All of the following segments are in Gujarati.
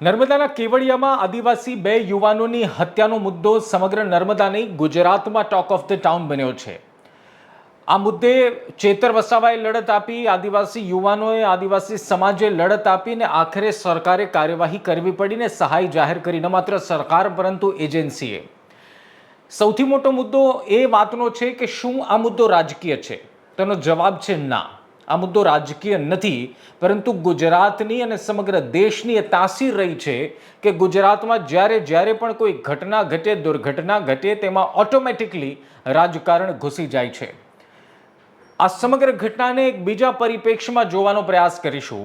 નર્મદાના કેવડિયામાં આદિવાસી બે યુવાનોની હત્યાનો મુદ્દો સમગ્ર નર્મદા નહીં ગુજરાતમાં ટોક ઓફ ધ ટાઉન બન્યો છે. આ મુદ્દે ચેતર વસાવાએ લડત આપી આદિવાસી યુવાનોએ આદિવાસી સમાજે લડત આપીને આખરે સરકારે કાર્યવાહી કરવી પડીને સહાય જાહેર કરી, ન માત્ર સરકાર પરંતુ એજન્સીએ. સૌથી મોટો મુદ્દો એ વાતનો છે કે શું આ મુદ્દો રાજકીય છે? તેનો જવાબ છે ના. આ મુદ્દો રાજકીય નથી, પરંતુ ગુજરાતની અને સમગ્ર દેશની એ તાસીર રહી છે કે ગુજરાતમાં જ્યારે જ્યારે પણ કોઈ ઘટના ઘટે, દુર્ઘટના ઘટે, તેમાં ઓટોમેટિકલી રાજકારણ ઘૂસી જાય છે. આ સમગ્ર ઘટનાને એક બીજા પરિપ્રેક્ષમાં જોવાનો પ્રયાસ કરીશું.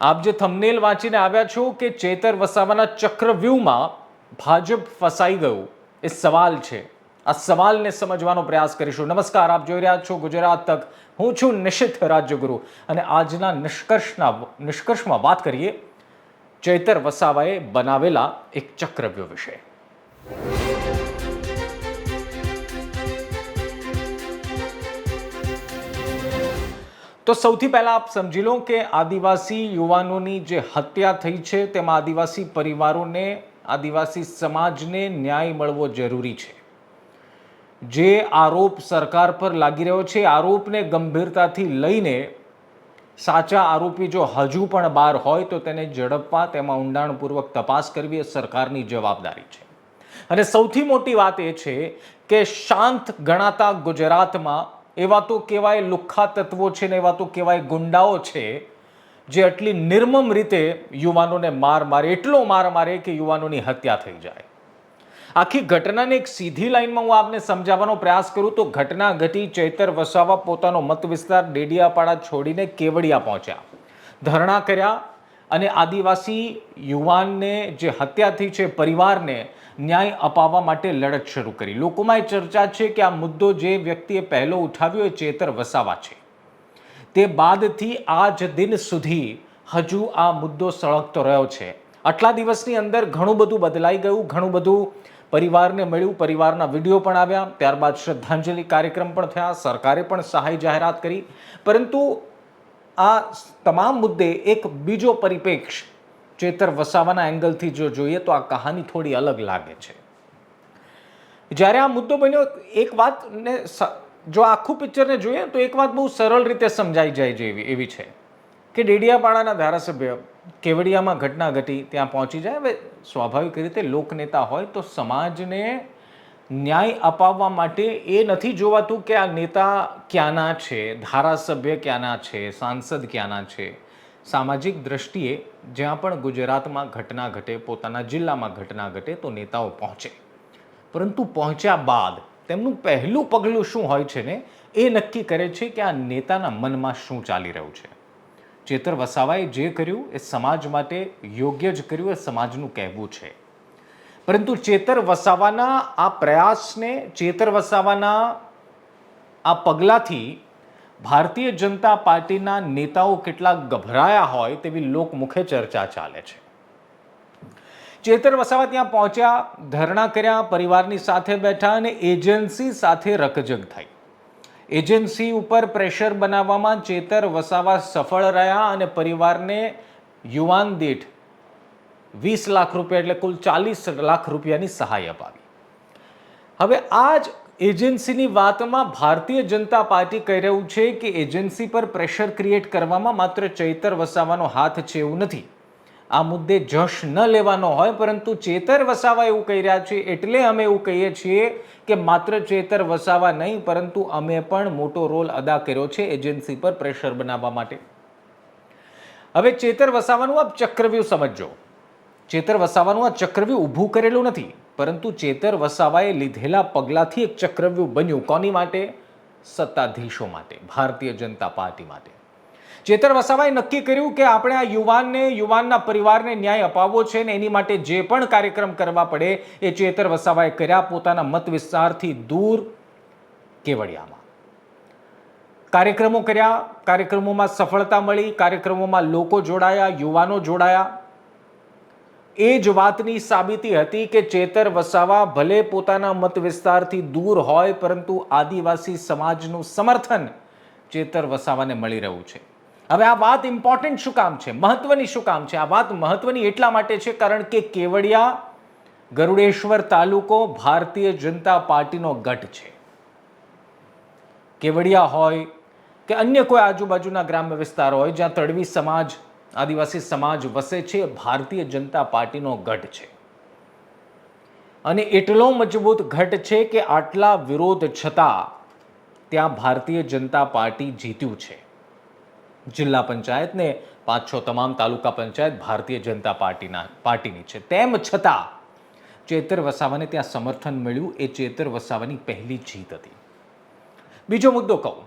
આપ જે થંબનેલ વાંચીને આવ્યા છો કે ચેતર વસાવાના ચક્રવ્યૂહમાં ભાજપ ફસાઈ ગયું, એ સવાલ છે. આ સવાલને સમજવાનો પ્રયાસ કરીશું. નમસ્કાર, આપ જોઈ રહ્યા છો ગુજરાત તક. હું છું નિશિત રાજ્યગુરુ. અને આજના નિષ્કર્ષના, નિષ્કર્ષમાં વાત કરીએ. ચૈતર વસાવાએ બનાવેલા એક ચક્રવ્યૂહ વિશે. તો સૌથી પહેલાં આપ સમજી લો કે આદિવાસી યુવાનોની જે હત્યા થઈ છે, તેમાં આદિવાસી પરિવારોને, આદિવાસી સમાજને ન્યાય મળવો જરૂરી છે. જે આરોપ સરકાર પર લાગી રહ્યો છે, આરોપને ગંભીરતાથી લઈને સાચા આરોપી જો હજુ પણ બહાર હોય તો તેને ઝડપવા તેમાં ઊંડાણપૂર્વક તપાસ કરવી એ સરકારની જવાબદારી છે. અને સૌથી મોટી વાત એ છે કે શાંત ગણાતા ગુજરાતમાં એવા તો કેવાય લુખ્ખા તત્વો છે ને એવા તો કેવાય ગુંડાઓ છે, જે આટલી નિર્મમ રીતે યુવાનોને માર મારે, એટલો માર મારે કે યુવાનોની હત્યા થઈ જાય. આખી ઘટનાને એક સીધી લાઈનમાં હું આપને સમજાવવાનો પ્રયાસ કરું તો ઘટના ઘટી ચૈતર વસાવા પોતાનો મત વિસ્તાર ડેડિયાપાડા છોડીને કેવડિયા પહોંચ્યા. ધરણા કર્યા અને આદિવાસી યુવાનને જે હત્યા થઈ છે પરિવારને ન્યાય અપાવવા માટે લડત શરૂ કરી. લોકોમાં એ ચર્ચા છે કે આ મુદ્દો જે વ્યક્તિએ પહેલો ઉઠાવ્યો એ ચેતર વસાવા છે. તે બાદથી આજ દિન સુધી હજુ આ મુદ્દો સળગતો રહ્યો છે. આટલા દિવસની અંદર ઘણું બધું બદલાઈ ગયું, ઘણું બધું પરિવારને મળ્યું, પરિવારના વીડિયો પણ આવ્યા, ત્યારબાદ શ્રદ્ધાંજલિ કાર્યક્રમ પણ થયા, સરકારે પણ સહાય જાહેરાત કરી. પરંતુ આ તમામ મુદ્દે એક બીજો પરિપ્રેક્ષ ચેતર વસાવાના એંગલથી જો જોઈએ તો આ કહાની થોડી અલગ લાગે છે. જ્યારે આ મુદ્દો બન્યો, એક વાતને જો આખું પિક્ચરને જોઈએ તો એક વાત બહુ સરળ રીતે સમજાઈ જાય જેવી એવી છે. કે ડેડિયાપાડાના ધારાસભ્ય કેવડિયામાં ઘટના ઘટી ત્યાં પહોંચી જાય? હવે સ્વાભાવિક રીતે લોકનેતા હોય તો સમાજને ન્યાય અપાવવા માટે એ નથી જોવાતું કે આ નેતા ક્યાંના છે, ધારાસભ્ય ક્યાંના છે, સાંસદ ક્યાંના છે? સામાજિક દ્રષ્ટિએ જ્યાં પણ ગુજરાતમાં ઘટના ઘટે, પોતાના જિલ્લામાં ઘટના ઘટે તો નેતાઓ પહોંચે. પરંતુ પહોંચ્યા બાદ તેમનું પહેલું પગલું શું હોય છે ને? એ નક્કી કરે છે કે આ નેતાના મનમાં શું ચાલી રહ્યું છે. ચેતર વસાવાએ જે કર્યું એ સમાજ માટે યોગ્ય જ કર્યું એ સમાજનું કહેવું છે. પરંતુ ચેતર વસાવાના આ પ્રયાસને, ચેતર વસાવાના આ પગલાંથી ભારતીય જનતા પાર્ટીના નેતાઓ કેટલા ગભરાયા હોય તેવી લોકમુખે ચર્ચા ચાલે છે. ચેતર વસાવા ત્યાં પહોંચ્યા, ધરણા કર્યા, પરિવારની સાથે બેઠા અને એજન્સી સાથે રકજગ થઈ. એજન્સી ઉપર પ્રેશર બનાવવામાં ચેતર વસાવા સફળ રહ્યા અને પરિવારને યુવાન દીઠ વીસ લાખ રૂપિયા એટલે કુલ ચાલીસ લાખ રૂપિયાની સહાય અપાવી. હવે આ જ એજન્સીની વાતમાં ભારતીય જનતા પાર્ટી કહી રહ્યું છે કે એજન્સી પર પ્રેશર ક્રિએટ કરવામાં માત્ર ચૈતર વસાવાનો હાથ છે એવું નથી. આ મુદ્દે જશ ન લેવાનો હોય, પરંતુ ચેતર વસાવા એવું કહી રહ્યા છે. એટલે અમે એવું કહીએ છીએ કે માત્ર ચેતર વસાવા નહીં, પરંતુ અમે પણ મોટો રોલ અદા કર્યો છે એજન્સી પર પ્રેશર બનાવવા માટે. હવે ચેતર વસાવાનું આપ ચક્રવ્યૂહ સમજજો. ચેતર વસાવાનું આ ચક્રવ્યૂહ ઊભું કરેલું નથી, પરંતુ ચેતર વસાવાએ લીધેલા પગલાંથી એક ચક્રવ્યૂહ બન્યું. કોની માટે? સત્તાધીશો માટે, ભારતીય જનતા પાર્ટી માટે. ચેતર વસાવાએ નક્કી કર્યું કે આપણે આ યુવાનને, યુવાનના પરિવારને ન્યાય અપાવવો છે ને એની માટે જે પણ કાર્યક્રમ કરવા પડે એ ચેતર વસાવાએ કર્યા પોતાના મત વિસ્તારથી દૂર કેવડિયામાં. કાર્યક્રમો કર્યા, કાર્યક્રમોમાં સફળતા મળી, કાર્યક્રમોમાં લોકો જોડાયા, યુવાનો જોડાયા. એ જ વાતની સાબિતી હતી કે ચેતર વસાવા ભલે પોતાના મત વિસ્તારથી દૂર હોય, પરંતુ આદિવાસી સમાજનું સમર્થન ચેતર વસાવાને મળી રહ્યું છે. હવે આ વાત ઇમ્પોર્ટન્ટ શું કામ છે? મહત્વની શું કામ છે? આ વાત મહત્વની એટલા માટે છે કારણ કે કેવડિયા, ગરુડેશ્વર તાલુકો ભારતીય જનતા પાર્ટીનો ગઢ છે. કેવડિયા હોય કે અન્ય કોઈ આજુબાજુના ગ્રામ્ય વિસ્તાર હોય, જ્યાં તળવી સમાજ, આદિવાસી સમાજ વસે છે, ભારતીય જનતા પાર્ટીનો ગઢ છે. અને એટલો મજબૂત ગઢ છે કે આટલા વિરોધ છતાં ત્યાં ભારતીય જનતા પાર્ટી જીત્યું છે. જિલ્લા પંચાયતને પાંચ છ તમામ તાલુકા પંચાયત ભારતીય જનતા પાર્ટીના, પાર્ટીની છે. તેમ છતાં ચેતર વસાવાને ત્યાં સમર્થન મળ્યું. એ ચેતર વસાવાની પહેલી જીત હતી. બીજો મુદ્દો કહું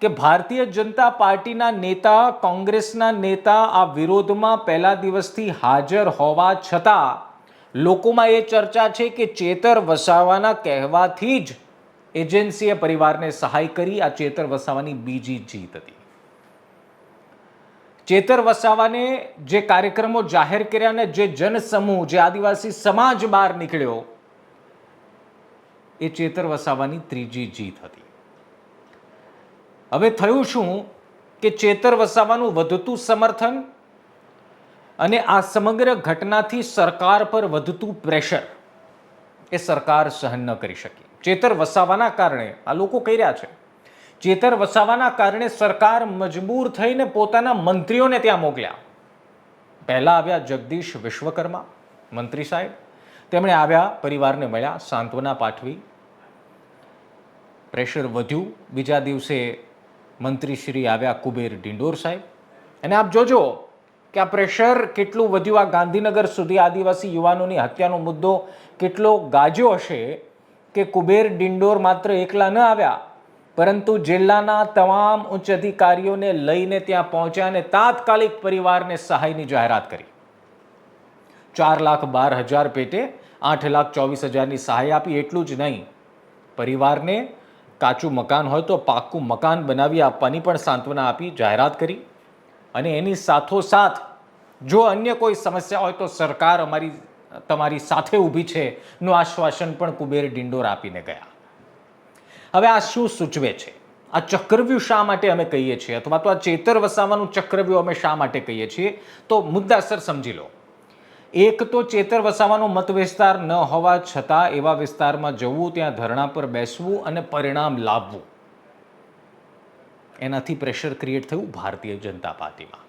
કે ભારતીય જનતા પાર્ટીના નેતા, કોંગ્રેસના નેતા આ વિરોધમાં પહેલા દિવસથી હાજર હોવા છતાં લોકોમાં એ ચર્ચા છે કે ચેતર વસાવાના કહેવાથી જ એજન્સીએ પરિવારને સહાય કરી. આ ચેતર વસાવાની બીજી જીત હતી. ચેતર વસાવાને જે કાર્યક્રમો જાહેર કર્યા ને જે જનસમૂહ, જે આદિવાસી સમાજ બહાર નીકળ્યો, એ ચેતર વસાવાની ત્રીજી જીત હતી. હવે થયું શું કે ચેતર વસાવાનું વધતું સમર્થન અને આ સમગ્ર ઘટનાથી સરકાર પર વધતું પ્રેશર એ સરકાર સહન ન કરી શકી. ચેતર વસાવાના કારણે આ લોકો કહી રહ્યા છે. ચેતર વસાવાના કારણે સરકાર મજબૂર થઈને પોતાના મંત્રીઓને ત્યાં મોકલ્યા. પહેલા આવ્યા જગદીશ વિશ્વકર્મા, મંત્રી સાહેબ. તેમણે આવ્યા, પરિવારને મળ્યા, સાંત્વના પાઠવી. પ્રેશર વધ્યું. બીજા દિવસે મંત્રીશ્રી આવ્યા કુબેર ડિંડોર સાહેબ. અને આપ જોજો કે આ પ્રેશર કેટલું વધ્યું. આ ગાંધીનગર સુધી આદિવાસી યુવાનોની હત્યાનો મુદ્દો કેટલો ગાજ્યો હશે કે કુબેર ડિંડોર માત્ર એકલા ન આવ્યા પરંતુ જિલ્લાના તમામ ઉચ્ચ અધિકારીઓને લઈને ત્યાં પહોંચ્યા અને તાત્કાલિક પરિવારને સહાયની જાહેરાત કરી. ચાર લાખ બાર હજાર પેટે આઠ લાખ ચોવીસ હજારની સહાય આપી, એટલું જ નહીં. પરિવારને કાચું મકાન હોય તો પાક્કું મકાન બનાવી આપવાની પણ સાંત્વના આપી જાહેરાત કરી. અને એની સાથોસાથ જો અન્ય કોઈ સમસ્યા હોય તો સરકાર અમારી, તમારી સાથે ઊભી છે, નું આશ્વાસન પણ કુબેર ડિંડોર આપીને ગયા. હવે આ શું સૂચવે છે? આ ચક્રવ્યૂહ શા માટે અમે કહીએ છીએ અથવા તો આ ચેતર વસાવાનું ચક્રવ્યૂહ અમે શા માટે કહીએ છીએ? તો મુદ્દાસર સમજી લો. એક તો ચેતર વસાવાનો મત વિસ્તાર ન હોવા છતાં એવા વિસ્તારમાં જવું, ત્યાં ધરણા પર બેસવું અને પરિણામ લાવવું. એનાથી પ્રેશર ક્રિએટ થયું ભારતીય જનતા પાર્ટીમાં.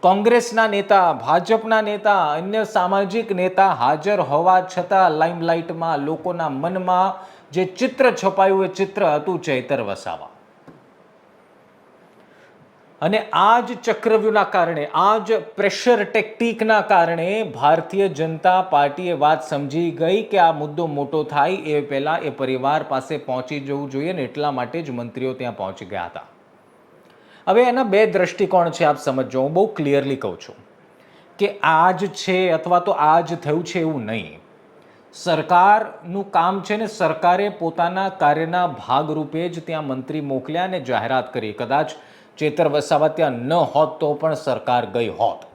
કોંગ્રેસના નેતા, ભાજપના નેતા, અન્ય સામાજિક નેતા હાજર હોવા છતાં લાઇમલાઇટમાં લોકોના મનમાં જે ચિત્ર છપાયું એ ચિત્ર હતું ચૈતર વસાવા. અને આ જ ચક્રવ્યૂહના કારણે આ જ પ્રેશર ટેકટિકના કારણે ભારતીય જનતા પાર્ટીએ વાત સમજી ગઈ કે આ મુદ્દો મોટો થાય એ પહેલાં એ પરિવાર પાસે પહોંચી જવું જોઈએ ને એટલા માટે જ મંત્રીઓ ત્યાં પહોંચી ગયા હતા. હવે એના બે દ્રષ્ટિકોણ છે, આપ સમજો. હું બહુ ક્લિયરલી કહું છું કે આ જ છે અથવા તો આ જ થયું છે એવું નહીં. સરકારનું કામ છે ને, સરકારે પોતાના કાર્યના ભાગરૂપે જ ત્યાં મંત્રી મોકલ્યા અને જાહેરાત કરી. કદાચ ચેતર વસાવા ત્યાં ન હોત તો પણ સરકાર ગઈ હોત.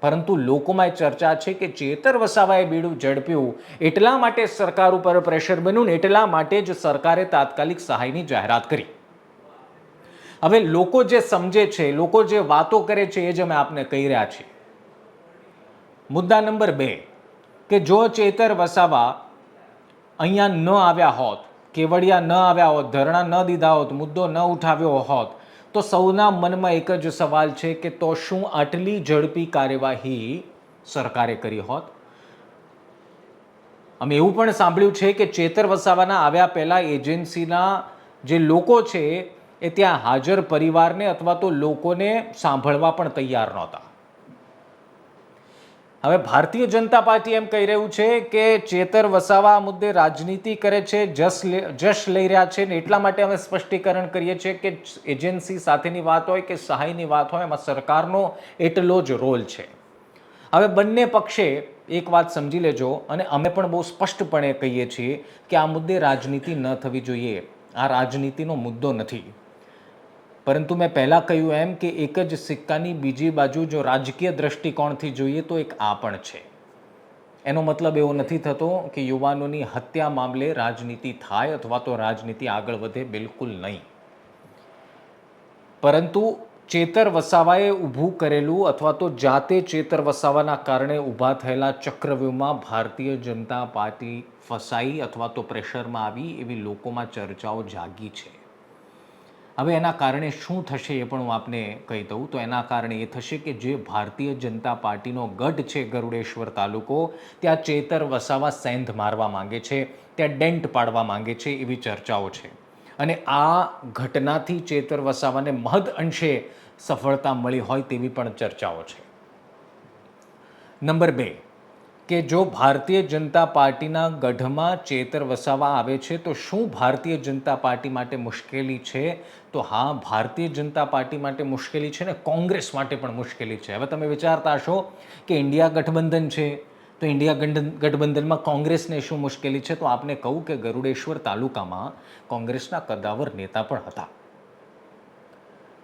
પરંતુ લોકોમાં એ ચર્ચા છે કે ચેતર વસાવાએ બીડું ઝડપ્યું. એટલા માટે સરકાર ઉપર પ્રેશર બન્યું ને, એટલા માટે જ સરકારે તાત્કાલિક સહાયની જાહેરાત કરી. હવે લોકો જે સમજે છે, લોકો જે વાતો કરે છે, એ જ અમે આપને કહી રહ્યા છીએ. મુદ્દા નંબર બે. કે જો ચેતર વસાવા અહીંયા ન આવ્યા હોત, કેવડિયા ન આવ્યા હોત, ધરણા ન દીધા હોત, મુદ્દો ન ઉઠાવ્યો હોત, તો સૌના મનમાં એક જ સવાલ છે કે તો શું આટલી ઝડપી કાર્યવાહી સરકારે કરી હોત? અમે એવું પણ સાંભળ્યું છે કે ચેતર વસાવાના આવ્યા પહેલાં એજન્સીના જે લોકો છે એ ત્યાં હાજર પરિવારને અથવા તો લોકોને સાંભળવા પણ તૈયાર નહોતા. હવે ભારતીય જનતા પાર્ટી એમ કહી રહ્યું છે કે ચેતર વસાવા આ મુદ્દે રાજનીતિ કરે છે જશ જશ લઈ રહ્યા છે ને એટલા માટે અમે સ્પષ્ટીકરણ કરીએ છીએ કે એજન્સી સાથેની વાત હોય કે સહાયની વાત હોય, એમાં સરકારનો એટલો જ રોલ છે. હવે બંને પક્ષે એક વાત સમજી લેજો અને અમે પણ બહુ સ્પષ્ટપણે કહીએ છીએ કે આ મુદ્દે રાજનીતિ ન થવી જોઈએ. આ રાજનીતિનો મુદ્દો નથી. પરંતુ મેં પહેલાં કહ્યું એમ કે એક જ સિક્કાની બીજી બાજુ જો રાજકીય દ્રષ્ટિકોણથી જોઈએ તો એક આ પણ છે. એનો મતલબ એવો નથી થતો કે યુવાનોની હત્યા મામલે રાજનીતિ થાય અથવા તો રાજનીતિ આગળ વધે બિલકુલ નહીં. પરંતુ ચેતર વસાવાએ ઊભું કરેલું અથવા તો જાતે ચેતર વસાવાના કારણે ઊભા થયેલા ચક્રવ્યૂહમાં ભારતીય જનતા પાર્ટી ફસાઈ અથવા તો પ્રેશરમાં આવી એવી લોકોમાં ચર્ચાઓ જાગી છે. હવે એના કારણે શું થશે એ પણ હું આપને કહી દઉં. તો એના કારણે એ થશે કે જે ભારતીય જનતા પાર્ટીનો ગઢ છે ગરુડેશ્વર તાલુકો, ત્યાં ચેતર, વસાવા સેંધ મારવા માંગે છે, ત્યાં ડેન્ટ પાડવા માંગે છે એવી ચર્ચાઓ છે. અને આ ઘટનાથી ચેતર, વસાવાને મહદ અંશે સફળતા મળી હોય તેવી પણ ચર્ચાઓ છે. નંબર બે કે જો ભારતીય જનતા પાર્ટીના ગઢમાં ચેતર વસાવા આવે છે, તો શું ભારતીય જનતા પાર્ટી માટે મુશ્કેલી છે? તો હા, ભારતીય જનતા પાર્ટી માટે મુશ્કેલી છે ને કોંગ્રેસ માટે પણ મુશ્કેલી છે. હવે તમે વિચારતા હશો કે ઇન્ડિયા ગઠબંધન છે, તો ઇન્ડિયા ગઠબંધન ગઠબંધનમાં કોંગ્રેસને શું મુશ્કેલી છે? તો આપને કહું કે ગરુડેશ્વર તાલુકામાં કોંગ્રેસના કદાવર નેતા પણ હતા.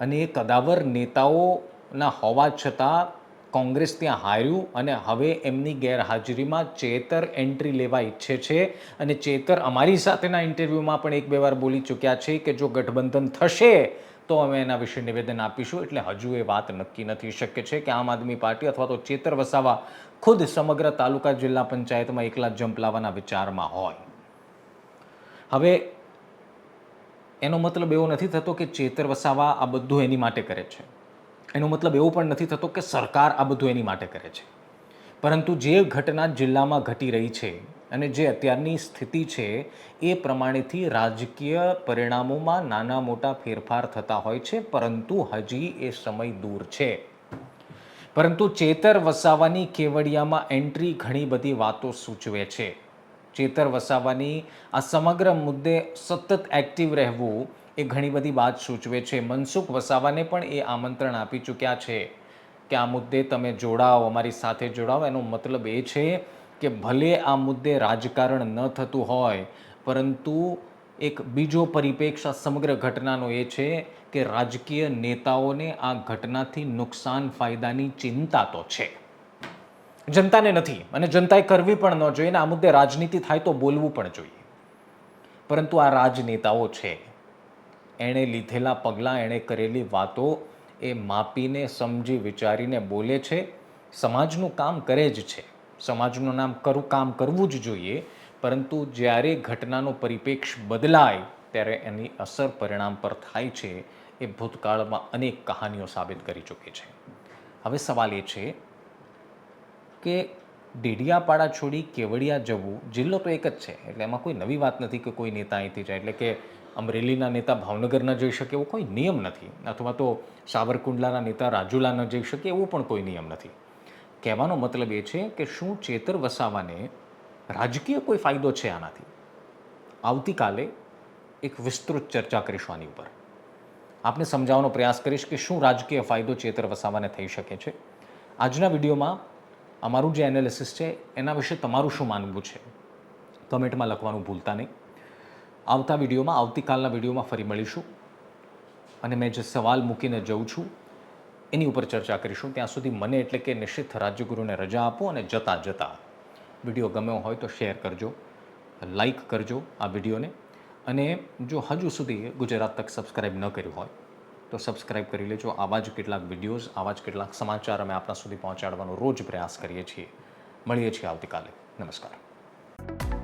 અને એ કદાવર નેતાઓના હોવા છતાં કોંગ્રેસ ત્યાં હાર્યું અને હવે એમની ગેરહાજરીમાં ચેતર એન્ટ્રી લેવા ઈચ્છે છે. અને ચેતર અમારી સાથેના ઇન્ટરવ્યૂમાં પણ એક બે વાર બોલી ચૂક્યા છે કે જો ગઠબંધન થશે તો અમે એના વિશે નિવેદન આપીશું. એટલે હજુ એ વાત નક્કી નથી. શક્ય છે કે આમ આદમી પાર્ટી અથવા તો ચેતર વસાવા ખુદ સમગ્ર તાલુકા જિલ્લા પંચાયતમાં એકલા જંપ લાવવાના વિચારમાં હોય. હવે એનો મતલબ એવો નથી થતો કે ચેતર વસાવા આ બધું એની માટે કરે છે. એનો મતલબ એવો પણ નથી થતો કે સરકાર આ બધું એની માટે કરે છે. પરંતુ જે ઘટના જિલ્લામાં ઘટી રહી છે અને જે અત્યારની સ્થિતિ છે, એ પ્રમાણેથી રાજકીય પરિણામોમાં નાના મોટા ફેરફાર થતા હોય છે, પરંતુ હજી એ સમય દૂર છે. પરંતુ ચેતર વસાવાની કેવડિયામાં એન્ટ્રી ઘણી બધી વાતો સૂચવે છે. ચેતર વસાવાની આ સમગ્ર મુદ્દે સતત એક્ટિવ રહેવું એ ઘણી બધી વાત સૂચવે છે. મનસુખ વસાવાને પણ એ આમંત્રણ આપી ચૂક્યા છે કે આ મુદ્દે તમે જોડાઓ, અમારી સાથે જોડાઓ. એનો મતલબ એ છે કે ભલે આ મુદ્દે રાજકારણ ન થતું હોય, પરંતુ એક બીજો પરિપ્રેક્ષ આ સમગ્ર ઘટનાનો એ છે કે રાજકીય નેતાઓને આ ઘટનાથી નુકસાન ફાયદાની ચિંતા તો છે. જનતાને નથી અને જનતાએ કરવી પણ ન જોઈએ અને આ મુદ્દે રાજનીતિ થાય તો બોલવું પણ જોઈએ. પરંતુ આ રાજનેતાઓ છે એણે લીધેલા પગલાં, એણે કરેલી વાતો એ માપીને, સમજી, વિચારીને બોલે છે. સમાજનું કામ કરે જ છે. સમાજનું નામ કરું, કામ કરવું જ જોઈએ. પરંતુ જ્યારે ઘટનાનો પરિપ્રેક્ષ બદલાય, ત્યારે એની અસર પરિણામ પર થાય છે એ ભૂતકાળમાં અનેક કહાનીઓ સાબિત કરી ચૂકી છે. હવે સવાલ એ છે કે ડેડિયાપાડા છોડી કેવડિયા જવું જિલ્લો તો એક જ છે. એટલે એમાં કોઈ નવી વાત નથી કે કોઈ નેતા અહીંથી જાય. એટલે કે અમરેલીના નેતા ભાવનગર ન જઈ શકે એવો કોઈ નિયમ નથી. અથવા તો સાવરકુંડલાના નેતા રાજુલા ન જઈ શકે એવો પણ કોઈ નિયમ નથી. કહેવાનો મતલબ એ છે કે શું ચેતર વસાવાને રાજકીય કોઈ ફાયદો છે આનાથી? આવતીકાલે એક વિસ્તૃત ચર્ચા કરીશું આની ઉપર. આપને સમજાવવાનો પ્રયાસ કરીશ કે શું રાજકીય ફાયદો ચેતર વસાવાને થઈ શકે છે. આજના વિડીયોમાં અમારું જે એનાલિસિસ છે, એના વિશે તમારું શું માનવું છે? કમેન્ટમાં લખવાનું ભૂલતા નહીં. આવતા વિડીયોમાં, આવતીકાલના વિડીયોમાં ફરી મળીશું. અને મેં જે સવાલ મૂકીને જઉં છું, એની ઉપર ચર્ચા કરીશું. ત્યાં સુધી મને એટલે કે નિશ્ચિત રાજ્યગુરુને રજા આપો અને જતાં જતાં. વીડિયો ગમ્યો હોય તો શેર કરજો લાઈક કરજો આ વિડીયોને. અને જો હજુ સુધી ગુજરાત તક સબસ્ક્રાઈબ ન કર્યું હોય તો સબસ્ક્રાઇબ કરી લેજો. આવા જ કેટલાક વિડીયોઝ આવા જ કેટલાક સમાચાર અમે આપણા સુધી પહોંચાડવાનો રોજ પ્રયાસ કરીએ છીએ. મળીએ છીએ આવતીકાલે. નમસ્કાર.